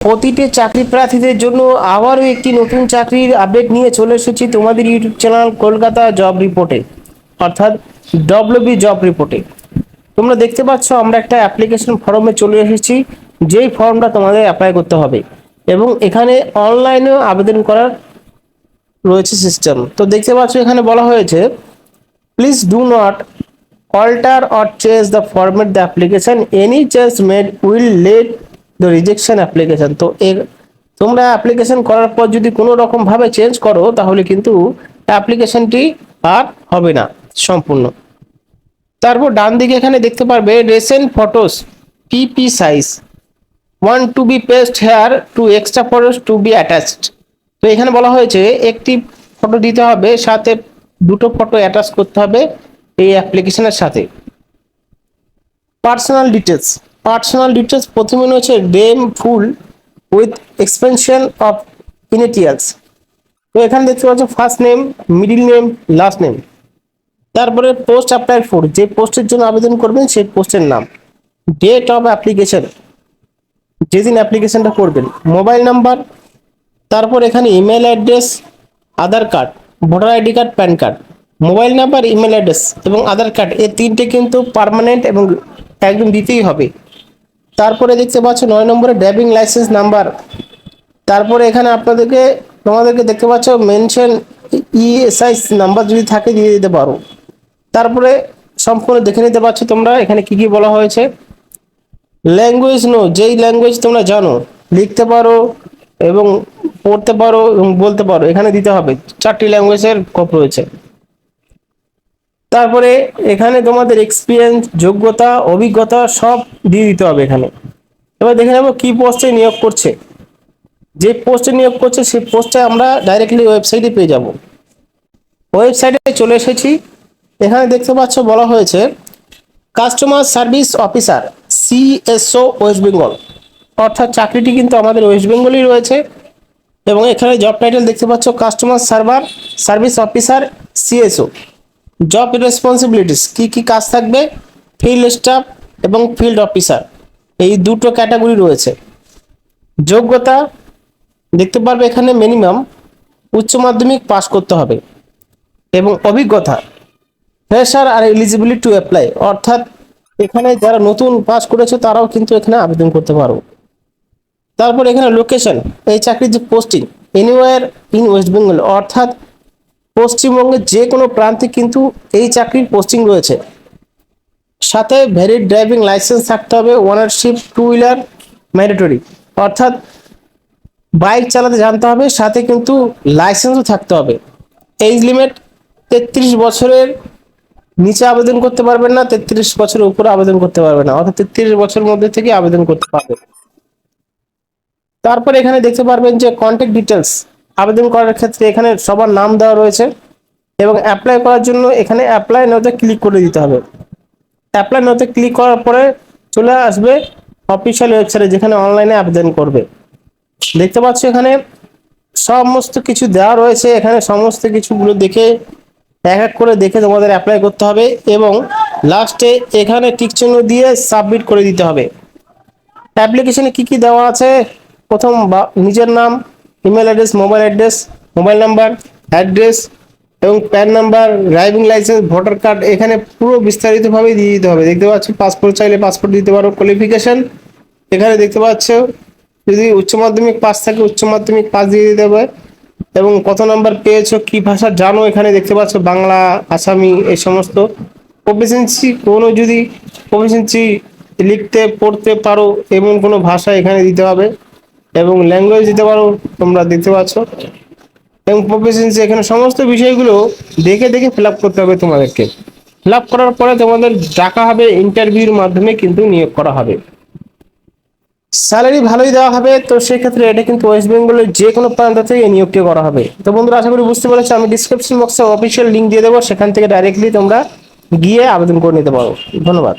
প্রতিটি চাকরি প্রার্থীদের জন্য আবারও একটি নতুন চাকরির আপডেট নিয়ে চলে এসেছি তোমাদের ইউটিউব চ্যানেল কলকাতা জব রিপোর্টে অর্থাৎ ডব্লিউবি জব রিপোর্টে তোমরা দেখতে পাচ্ছ আমরা একটা অ্যাপ্লিকেশন ফর্মে চলে এসেছি, যেই ফর্মটা তোমাদের অ্যাপ্লাই করতে হবে এবং এখানে অনলাইনেও আবেদন করার রয়েছে সিস্টেম তো দেখতে পাচ্ছ এখানে বলা হয়েছে please do not alter or change the format the application, any change made will lead the rejection application. তো এর, তোমরা অ্যাপ্লিকেশন করার পর যদি কোনো রকম ভাবে চেঞ্জ করো, তাহলে কিন্তু অ্যাপ্লিকেশনটি আর হবে না, সম্পূর্ণ। তারপর ডান দিকে এখানে দেখতে পারবে recent photos PP size one to be paste here two extra photos to be attached তো এখানে বলা হয়েছে, একটি ফটো দিতে হবে, সাথে দুটো ফটো অ্যাটাচ করতে হবে এই অ্যাপ্লিকেশনের সাথে। পার্সোনাল ডিটেলস পার্সোনাল ডিটেলস প্রথমে হচ্ছে name full with expansion of initials তো এখানে দেখতে পাচ্ছ first name middle name last name তারপরে পোস্ট অ্যাপ্লাই ফর যে পোস্টের জন্য আবেদন করবেন সেই পোস্টের নাম। ডেট অফ অ্যাপ্লিকেশন যেদিন অ্যাপ্লিকেশনটা করবেন। মোবাইল নাম্বার তারপর এখানে email address Aadhaar card voter ID card PAN card mobile number email address এবং আধার কার্ড এই তিনটে কিন্তু পার্মানেন্ট এবং একদম দিতেই হবে। তারপরে দেখতে পাচ্ছ নয় নম্বরে ড্রাইভিং লাইসেন্স নাম্বার। তারপরে এখানে আপনাদেরকে, তোমাদেরকে দেখতে পাচ্ছ মেনশন ইএসআই নাম্বার যদি থাকে দিয়ে দিতে পারো। তারপরে সম্পূর্ণ দেখে নিতে পারছ তোমরা এখানে কি কি বলা হয়েছে। ল্যাঙ্গুয়েজ নো যেই ল্যাঙ্গুয়েজ তোমরা জানো, লিখতে পারো এবং পড়তে পারো এবং বলতে পারো, এখানে দিতে হবে। চারটি ল্যাঙ্গুয়েজের কপ রয়েছে। তারপরে এখানে তোমাদের এক্সপিরিয়েন্স যোগ্যতা, অভিজ্ঞতা সব দিয়ে দিতে হবে এখানে। এবার দেখে নেব কি পোস্টে নিয়োগ করছে। যে পোস্টে নিয়োগ করছে, সেই পোস্টে আমরা ডাইরেক্টলি ওয়েবসাইটে পেয়ে যাব। ওয়েবসাইটে চলে এসেছি। এখানে দেখতে পাচ্ছ বলা হয়েছে customer service officer CSO West Bengal অর্থাৎ চাকরিটি কিন্তু আমাদের ওয়েস্ট বেঙ্গলই রয়েছে। এবং এখানে জব টাইটেল দেখতে পাচ্ছ customer server service officer CSO job responsibilities কি কি কাজ থাকবে? ফিল্ড স্টাফ এবং ফিল্ড অফিসার এই দুটো ক্যাটাগরি রয়েছে। যোগ্যতা, দেখতে পারবে এখানে মিনিমাম উচ্চ মাধ্যমিক পাস করতে হবে। এবং অভিজ্ঞতা ফ্রেশার আর এলিজিবিলিটি টু অ্যাপ্লাই অর্থাৎ এখানে যারা নতুন পাস করেছে, তারাও কিন্তু এখানে আবেদন করতে পারো। তারপর এখানে লোকেশন এই চাকরির যে posting anywhere in West Bengal অর্থাৎ পশ্চিমবঙ্গের যে কোনো প্রান্তে কিন্তু এই চাকরির পোস্টিং রয়েছে। সাথে ভ্যালিড ড্রাইভিং লাইসেন্স থাকতে হবে ওনারশিপ টু হুইলার ম্যান্ডেটরি অর্থাৎ বাইক চালাতে জানতে হবে, সাথে কিন্তু লাইসেন্সও থাকতে হবে। এজ লিমিট তেত্রিশ বছরের নিচে আবেদন করতে পারবেন না, তেত্রিশ বছরের উপরে আবেদন করতে পারবে না, অর্থাৎ তেত্রিশ বছরের মধ্যে থেকে আবেদন করতে পারবে তারপরে এখানে দেখতে পারবেন যে কন্ট্যাক্ট ডিটেলস আবেদন করার ক্ষেত্রে এখানে সবার নাম দেওয়া রয়েছে এবং অ্যাপ্লাই করার জন্য এখানে অ্যাপ্লাই নোতে ক্লিক করে দিতে হবে। অ্যাপ্লাই নোতে ক্লিক করার পরে চলে আসবে অফিসিয়াল ওয়েবসাইটে যেখানে অনলাইনে আবেদন করবে। দেখতে পাচ্ছ এখানে সমস্ত কিছু দেওয়া রয়েছে। এখানে সমস্ত কিছুগুলো দেখে এক এক করে দেখে তোমাদের অ্যাপ্লাই করতে হবে এবং লাস্টে এখানে টিক চিহ্ন দিয়ে সাবমিট করে দিতে হবে। অ্যাপ্লিকেশনে কি কি দেওয়া আছে? প্রথম নিজের নাম email address, mobile address, mobile number, address এবং PAN number, driving licence, voter card, এখানে পুরো বিস্তারিতভাবে দিয়ে দিতে হবে। দেখতে পাচ্ছ পাসপোর্ট চাইলে পাসপোর্ট দিতে পারো কোয়ালিফিকেশন এখানে দেখতে পাচ্ছ, যদি উচ্চ মাধ্যমিক পাস থাকে, উচ্চ মাধ্যমিক পাস দিয়ে দিতে হবে। এবং কত নাম্বার পেয়েছ, কি ভাষা জানো, এখানে দেখতে পাচ্ছ, বাংলা, আসামি, এই সমস্ত। প্রফিসিয়েন্সি কোনো যদি প্রফিসিয়েন্সি লিখতে, পড়তে পারো, এমন কোনো ভাষা এখানে দিতে হবে। এবং ল্যাঙ্গুয়েজ দিতে পারো, তোমরা দেখতে পাচ্ছ। এবং প্রফেশনসি এখানে সমস্ত বিষয়গুলো দেখে দেখে ফিল করতে হবে তোমাদেরকে। ফিল করার পরে তোমাদের ডাকা হবে ইন্টারভিউর মাধ্যমে কিন্তু নিয়োগ করা হবে। স্যালারি ভালোই দেওয়া হবে, তো সেক্ষেত্রে এটা কিন্তু ওয়েস্ট বেঙ্গলের যে কোনো প্রান্ত থেকে এই নিয়োগটি করা হবে। তো বন্ধুরা, আশা করি বুঝতে পেরেছ, আমি ডিসক্রিপশন বক্সে অফিসিয়াল লিঙ্ক দিয়ে দেবো, সেখান থেকে ডাইরেক্টলি তোমরা গিয়ে আবেদন করে নিতে পারো। ধন্যবাদ।